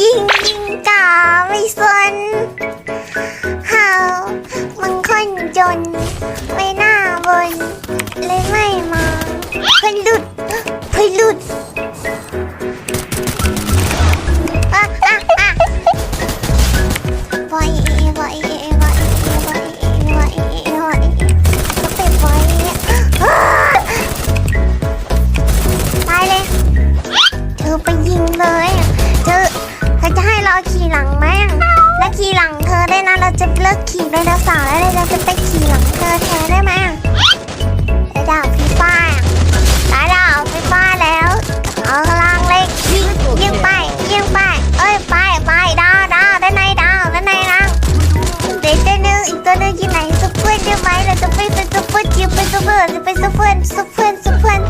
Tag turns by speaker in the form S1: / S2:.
S1: ยิงยิงกาไม่สนเฮามึงคนจน ไม่น่าบน เลยไม่มาเพื่หลุดเพื่หลุดอะอะอะบอยบอยบอยบอยบอยบอยก็เป็นบอยอะตายเลยเธอไปยิงเลย เลิกขี่ไดโนเสาร์แล้วเราจะไปขี่หลังเธอแทนได้ไหมระดับพี่ป้าระดับพี่ป้าแล้วเอากำลังเล็กยิงยิงไปยิงไป เอ้ยไปไปดาวดาวด้านในดาวด้านในดาวเด็กตัวนึงอีกตัวนึงยี่ไหนซุปเปอร์ใช่ไหมเราจะไปเป็นซุปเปอร์จิ๋วเป็นซุปเปอร์จะเปนซุปเปอร์ซุปเปอร์ซุปเปอร์